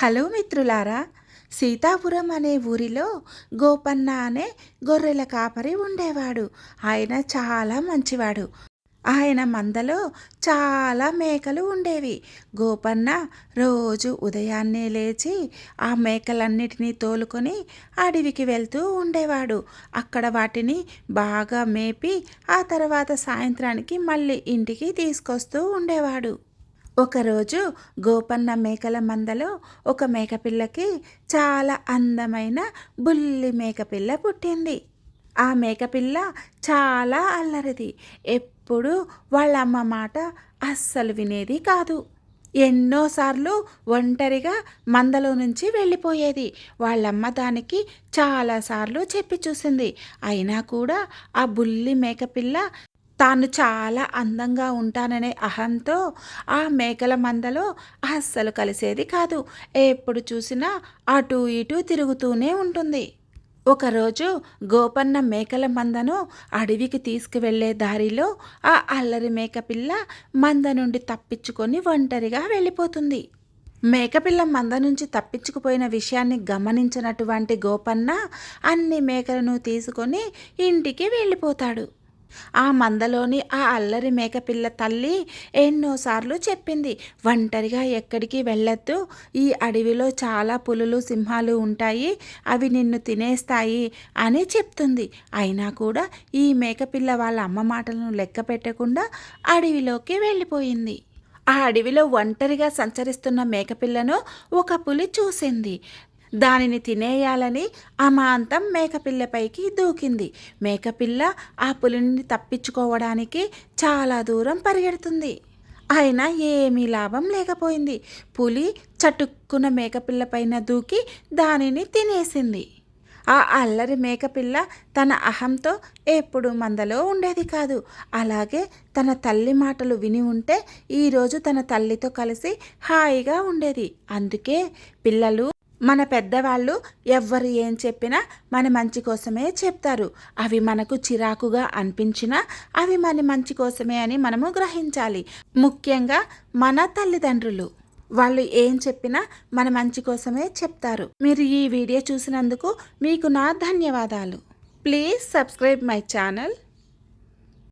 Hello మిత్రులారా సీతాపురం అనే ఊరిలో గోపన్న అనే గొర్రెల కాపరి ఉండేవాడు. ఆయన చాలా మంచివాడు. ఆయన మందలో చాలా మేకలు ఉండేవి. గోపన్న రోజు ఉదయాన్నే లేచి ఆ మేకలన్నిటినీ తోలుకొని అడవికి వెళ్తూ ఉండేవాడు. అక్కడ వాటిని బాగా మేపి ఆ తర్వాత సాయంత్రానికి మళ్ళీ ఇంటికి తీసుకొస్తూ ఉండేవాడు. ఒకరోజు గోపన్న మేకల మందలో ఒక మేకపిల్లకి చాలా అందమైన బుల్లి మేకపిల్ల పుట్టింది. ఆ మేకపిల్ల చాలా అల్లరిది. ఎప్పుడు వాళ్ళ అమ్మ మాట అస్సలు వినేది కాదు. ఎన్నోసార్లు ఒంటరిగా మందలో నుంచి వెళ్ళిపోయేది. వాళ్ళమ్మ దానికి చాలాసార్లు చెప్పి చూసింది. అయినా కూడా ఆ బుల్లి మేకపిల్ల తాను చాలా అందంగా ఉంటాననే అహంతో ఆ మేకల మందలో అస్సలు కలిసేది కాదు. ఎప్పుడు చూసినా అటు ఇటు తిరుగుతూనే ఉంటుంది. ఒకరోజు గోపన్న మేకల మందను అడవికి తీసుకువెళ్ళే దారిలో ఆ అల్లరి మేకపిల్ల మంద నుండి తప్పించుకొని ఒంటరిగా వెళ్ళిపోతుంది. మేకపిల్ల మంద నుంచి తప్పించుకుపోయిన విషయాన్ని గమనించినటువంటి గోపన్న అన్ని మేకలను తీసుకొని ఇంటికి వెళ్ళిపోతాడు. ఆ మందలోని ఆ అల్లరి మేకపిల్ల తల్లి ఎన్నోసార్లు చెప్పింది ఒంటరిగా ఎక్కడికి వెళ్ళొద్దు. ఈ అడవిలో చాలా పులులు సింహాలు ఉంటాయి. అవి నిన్ను తినేస్తాయి అని చెప్తుంది. అయినా కూడా ఈ మేకపిల్ల వాళ్ళ అమ్మ మాటలను లెక్క పెట్టకుండా అడవిలోకి వెళ్ళిపోయింది. ఆ అడవిలో ఒంటరిగా సంచరిస్తున్న మేకపిల్లను ఒక పులి చూసింది. దానిని తినేయాలని అమాంతం మేకపిల్లపైకి దూకింది. మేకపిల్ల ఆ పులిని తప్పించుకోవడానికి చాలా దూరం పరిగెడుతుంది. అయినా ఏమీ లాభం లేకపోయింది. పులి చటుక్కున మేకపిల్ల పైన దూకి దానిని తినేసింది. ఆ అల్లరి మేకపిల్ల తన అహంతో ఎప్పుడు మందలో ఉండేది కాదు. అలాగే తన తల్లి మాటలు విని ఉంటే ఈరోజు తన తల్లితో కలిసి హాయిగా ఉండేది. అందుకే పిల్లలు మన పెద్దవాళ్ళు ఎవ్వరు ఏం చెప్పినా మన మంచి కోసమే చెప్తారు. అవి మనకు చిరాకుగా అనిపించినా అవి మన మంచి కోసమే అని మనము గ్రహించాలి. ముఖ్యంగా మన తల్లిదండ్రులు. వాళ్ళు ఏం చెప్పినా మన మంచి కోసమే చెప్తారు. మీరు ఈ వీడియో చూసినందుకు మీకు నా ధన్యవాదాలు. Please subscribe my channel.